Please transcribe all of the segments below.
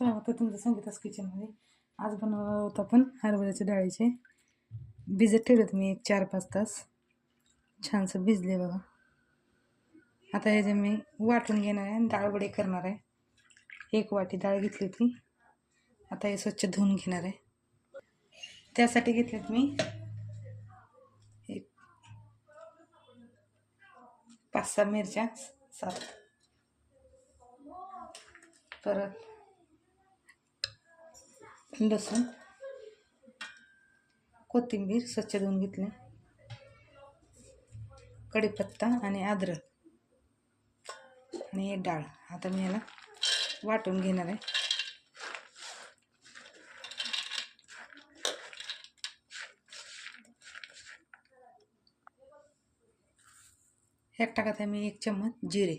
स्वागत आहे तुमचं संगीतास किचनमध्ये आज बनवत आपण हरभऱ्याच्या डाळीचे. भिजत ठेवलेत मी एक चार पाच तास. छानसं भिजले बघा. आता हे जे मी वाटून घेणार आहे आणि डाळ वडे करणार आहे. एक वाटी डाळ घेतली होती. आता हे स्वच्छ धुवून घेणार आहे. त्यासाठी घेतलेत मी एक पाच सहा मिरच्या सात. परत लसूण कोथिंबीर स्वच्छ धुवून घेतले. कढीपत्ता आणि अद्रक आणि हे डाळ. आता मी याला वाटून घेणार आहे. ह्यात टाकत आहे मी एक चम्मच जिरे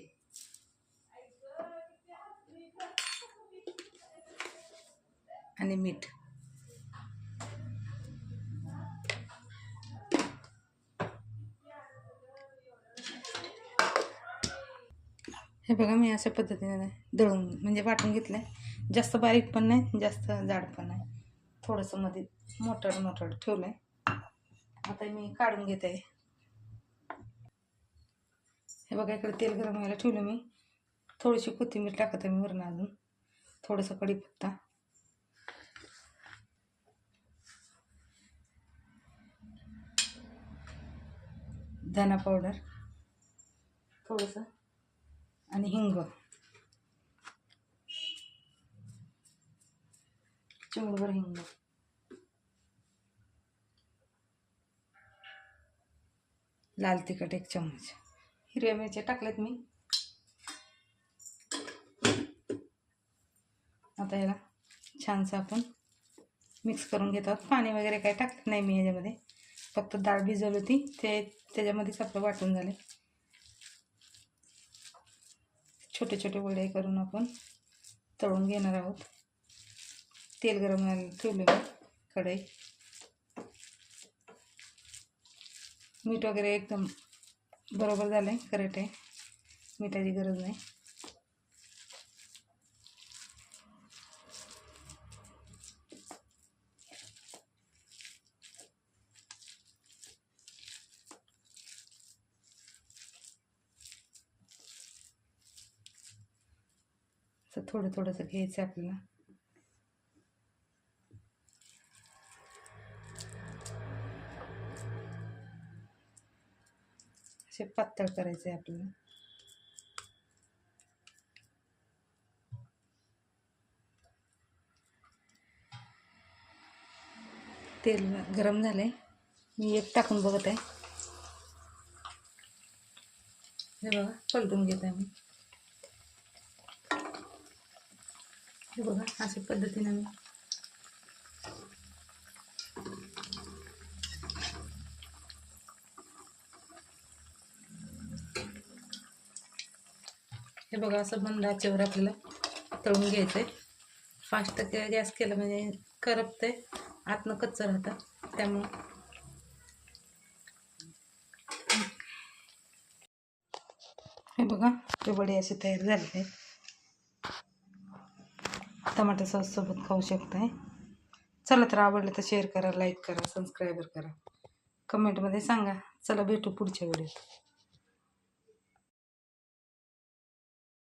आणि मीठ. हे बघा मी अशा पद्धतीने दळून म्हणजे वाटून घेतलं आहे जास्त बारीक पण नाही जास्त जाड पण नाही. थोडंसं मध्ये मोटर मोटर ठेवलं आहे आता मी काढून घेत. आहे हे बघा इकडे तेल गरम व्हायला ठेवलं मी. थोडीशी कोथिंबीर टाकत आहे मी वरण अजून. थोडंसं कढीपत्ता धना पावडर थोडंसं. आणि हिंग. चिमूटभर हिंग. लाल तिखट एक चम्मच. हिरव्या मिरच्या टाकल्यात मी. आता याला छानसं आपण मिक्स करून घेत आहोत. पाणी वगैरे काही टाकलं नाही मी याच्यामध्ये. फक्त डाळ भिजवली होती. ते त्याच्यामध्येच आपलं वाटून झाले. छोटे छोटे वडे करून आपण तळून घेणार आहोत. तेल गरम ठेवले मी कढई. मीठ वगैरे एकदम बरोबर झालं आहे करेक्ट आहे. मिठाची गरज नाही. असं थोडं थोडंसं घ्यायचं आपल्याला. असे पातळ करायचं आहे आपल्याला. तेल गरम झालंय. मी एक टाकून बघत आहे. हे बघा पलटून घेत आहे मी. हे बघा अशा पद्धतीनं मी हे बघा असं बंद आचेवर आपल्याला तळून घ्यायचं आहे फास्ट गॅस केलं म्हणजे करपते आतनं कच्चं राहतं त्यामुळं. हे बघा ते वडे असे तयार झाले आहेत टमाटर सॉससोबत खाऊ शकताय. चला तर आवडलं तर शेअर करा लाईक करा सबस्क्राईबर करा. कमेंटमध्ये सांगा. चला भेटू पुढच्या व्हिडिओत